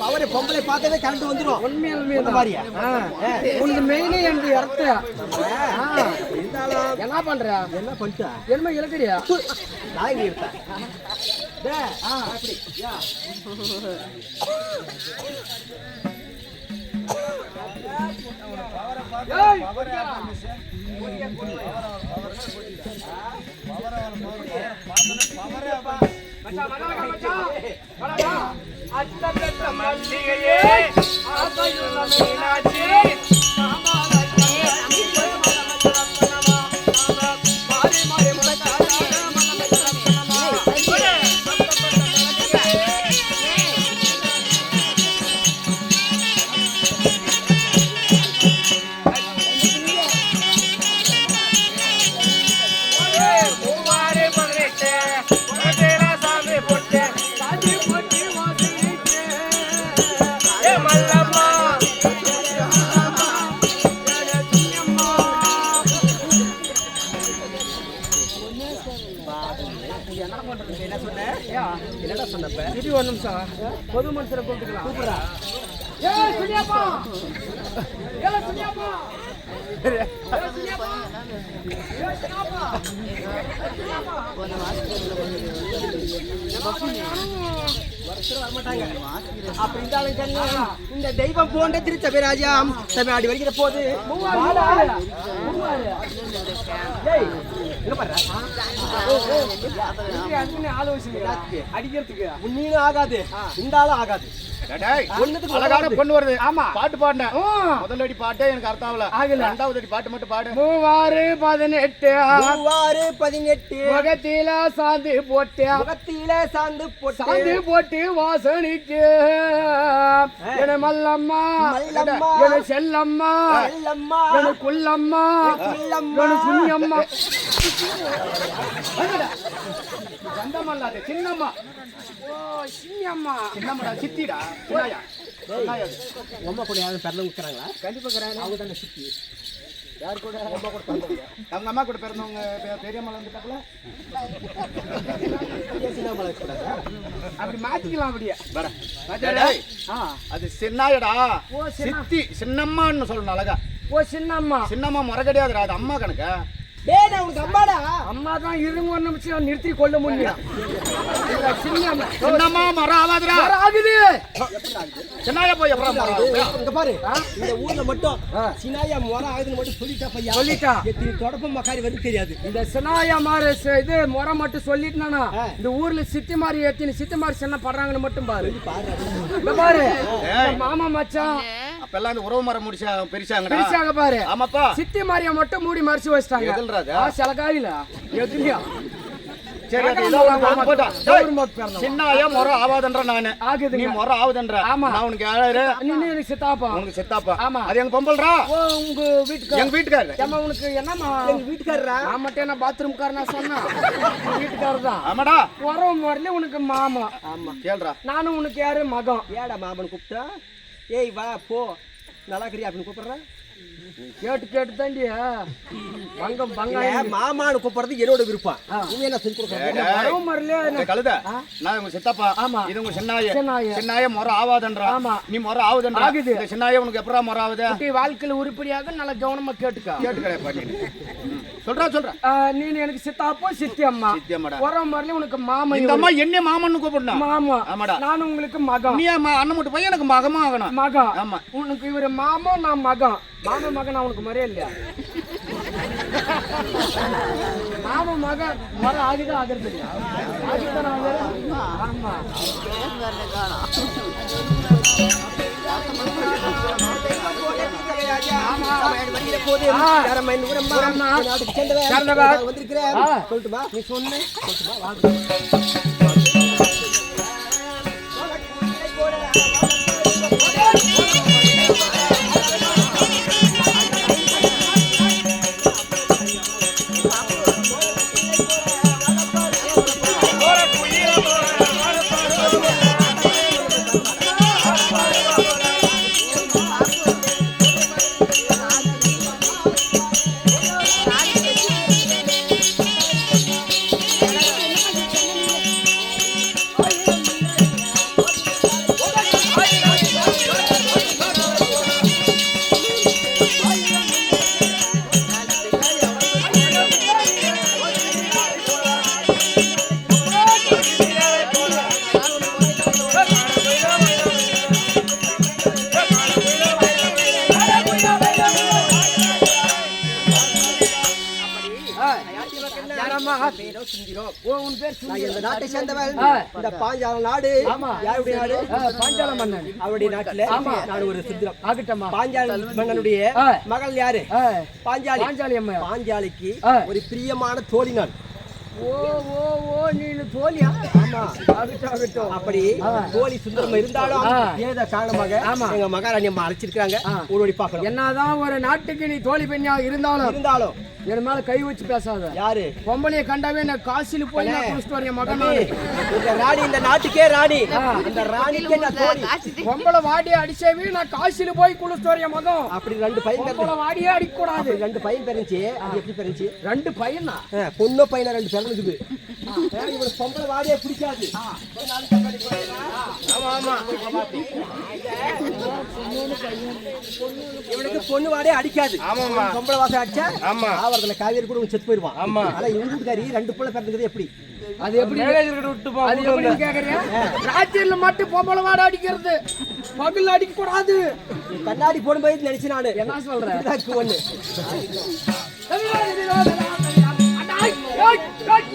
Power பொம்பளை பார்த்தாவே current வந்துரும். உண்மையான அந்த உண்மைதான். மாதிரியா? உனது மெயினே எனக்கு இருந்தாலும் என்ன பண்ற? என்ன பண்ணிட்டா என்ன இழக்கிறியா? நாய் எடுத்தா டே ஆ அப்படி யா என்ன ஏய் சுனியாப்பா. வருஷம் வரமாட்டாங்க அப்படி இருந்தாலும் கண்ணு இந்த தெய்வம் போன்ற திருச்சபைராஜாம் தமிழ்நாடு வருகிற போது அடிக்கிறதுக்கு உன்னீனும் ஆகாது இந்த ஆளும் ஆகாது அழகான. பொண்ணு வருது ஆமா. பாட்டு பாடினேன் ஆ. முதல் அடி பாட்டே எனக்கு அர்த்தம் ஆகல. ரெண்டாவது அடி பாட்டு மட்டும் பாடு மூவாறு பதினெட்டு மூவாறு பதினெட்டு முகத்தில சாந்து போட்டு முகத்திலே சாந்து போட்டு சாந்து போட்டு வாசனிக்கு என மல்லம்மா. என செல்லம்மா செல்லம்மா என குள்ளம்மா குள்ளம்மா. என அது சின்னம்மா. ஓ சின்னம்மா சின்னம்மா சித்திடா. சின்னாயா. உம்மா கூட யாரும் பிறந்த விற்கிறாங்களா கண்டிப்பா இருக்கிறாங்க அவங்க தானே சித்தி. யார் கூட அம்மா கூட பிறந்தவங்க அவங்க அம்மா கூட பிறந்தவங்க பெ- பெரியம்மா வந்துட்டாங்களா சின்னாமலை கூடாதா அப்படி மாத்திக்கலாம் அப்படியே. வர. டேய், ஆ. அது சின்னாயடா. சித்தி சின்னம்மான்னு சொல்லணும் அழகா. ஓ சின்னம்மா. சின்னம்மா முறை கிடையாதுடா அது அம்மா கணக்கா? டேய் நான் உனக்கு அம்மாடா. அம்மா தான் இருங்க ஒரு நிமிஷம். நிறுத்தி கொள்ள முடியும் சின்னம்மா மரம் ஆகாதுடா ஆகுது. சின்னாயா போய் அப்புறம் மரம் ஆகுது. இங்க பாரு. இந்த ஊர்ல மட்டும் சினாயா முறை ஆகுதுன்னு மட்டும் சொல்லிட்டா பையா? சொல்லிட்டா. மக்காரி வருது தெரியாது. இந்த சினாயா மாறு ச- இது முறை மட்டும் சொல்லிட்டுனா. இந்த ஊர்ல சித்தி மாதிரி எத்தனை சித்தி மாதிரி சின்ன படுறாங்கன்னு மட்டும் பாரு. இங்க பாரு. இந்த மாமா மச்சான் அப்பெல்லாம் இந்த உறவு மரம் முடிச்சா பெருசாங்கடா பிரிச்சாங்க பாரு. ஆமாப்பா. சித்தி மாதிரிய மட்டும் மூடி மறைச்சு வச்சிட்டாங்க? ஆ, சில காயில. எதுலயா? சரி அது போட்டா. சின்னாயா முறை நானு. ஆகுதுங்க. நீ முறை ஆகுதுன்ற ஆமா. நான் உனக்கு ஏழாயிரு நீ நீ எனக்கு சித்தாப்பா. உனக்கு செத்தாப்பா. ஆமா. அது எங்க பொம்பல்றா ஓ உங்க வீட்டுக்கு எங்க வீட்டுக்காரரு ஏமா உனக்கு என்னம்மா? எங்க வீட்டுக்காரரா? நான் மட்டும் என்ன பாத்ரூம் காரனா சொன்னா வீட்டுக்காரர் தான். ஆமாடா. உறவு முறையில உனக்கு மாமா. ஆமா. கேள்றா. நானும் உனக்கு யாரு? மகம் ஏடா மாமன் கூப்பிட்டா? ஏய் வா போ. நல்லா இருக்கிறியா அப்படின்னு கூப்பிட்றேன். கேட்டு கேட்டு தாண்டி பங்கம் இல்ல, பங்காயம் மாமான்னு கூப்பிடுறது என்னோட விருப்பம். நீ என்ன சொல்லி கொடுக்க உறவு முறையில இந்த கழுத. நான் உங்க சித்தப்பா. ஆமா. இது உங்க சின்னாய. சின்னாய. முறை ஆவாதன்றா. ஆமா. நீ முறை ஆகுதுன்றா ஆகுது. இந்த சின்னாய உனக்கு எப்படா முறை ஆகுது குட்டி வாழ்க்கையில உருப்படியாக நல்லா கவனமா கேட்டுக்க. கேட்டு கிடையாது பாட்டி சொல்றா சொல்றா. நீ எனக்கு சித்தாப்போ சித்தி அம்மா சித்தி அம்மாடா. உறவு முறையில உனக்கு மாமா இந்த அம்மா என்ன மாமன்னு கூப்பிடணும். மாமா. ஆமாடா. நானும் உங்களுக்கு மகம் நீ அம்மா அண்ணன் மட்டும் பையன் எனக்கு மகமா ஆகணும். மகம் ஆமா. உனக்கு இவரு மாமா நான் மகம் மாமா மகன் அவனுக்கு மறைய இல்லையா? மாமா மகன் மரம் ஆகுது ஆகுறது இல்லையா? ஆகுதானே ஆகுது? ஆமா. போது ஆ. யாரம்மா சிந்திரம் சிந்திரம் ஓ உன் பேர் நான் சுந்தரம். இந்த நாட்டை சேர்ந்தவன் ஆ. இந்த பாஞ்சால நாடு ஆமா. யாருடைய நாடு ஆ, பாஞ்சால மன்னன் அவருடைய நாட்டுல ஆமா. நான் ஒரு சித்திரம் ஆகட்டம்மா பாஞ்சால மன்னனுடைய. மகள் யாரு பாஞ்சாலி பாஞ்சாலி அம்மா பாஞ்சாலிக்கு. ஒரு பிரியமான தோழி நான் ஓ ஓ ஓ நீ தோலியா ஆமா ஆகட்டும் ஆகட்டும் அப்படி. தோழி சுந்தரம் இருந்தாலும் ஆ. ஏதோ காரணமாக ஆமா. எங்க மகாராணி அம்மா அழைச்சிருக்காங்க ஆ. ஓடி பார்க்கணும் என்னதான் ஒரு நாட்டுக்கு நீ தோழி பெண்ணா இருந்தாலும் இருந்தாலும் என் மேல கை வச்சு பேசாத. யாரு? பொம்பளைய கண்டாவே நான் காசில போய் நான் குளிச்சுட்டு வரேன் மகன் இந்த ராணி இந்த நாட்டுக்கே ராணி. இந்த ராணிக்கே நான் பொம்பளை வாடி அடிச்சவே நான் காசில போய் குளிச்சுட்டு வரேன் மகன். அப்படி ரெண்டு பையன் பொம்பளை வாடியே அடிக்க கூடாது ரெண்டு பையன் பிறந்துச்சு. அது எப்படி பிறந்துச்சு? ரெண்டு பையனா? பொண்ணு பையனா ரெண்டு பிறந்துக்குது பொம்பளை வாடியே பிடிக்காது. ஆமா ஆமா. இவனுக்கு பொண்ணு வாடே அடிக்காது. ஆமாம்மா. பொம்பளை வாசம் அடிச்சா ஆமா. ஆவரத்துல காவேரி கூட செத்து போயிருவான். ஆமா. ஆனா இவங்க வீட்டுக்காரி ரெண்டு பிள்ளை பிறந்துக்குது எப்படி? அது எப்படி? விட்டு போ அது எப்படி கேக்குறியா? ராத்திரில மட்டும் பொம்பளை வாட அடிக்கிறது. பகல்ல அடிக்க கூடாது கண்ணாடி போடும்போது நினைச்சு நானு. என்ன சொல்ற? இதாக்கு ஒண்ணு. அடாய், ஏய், ஏய்,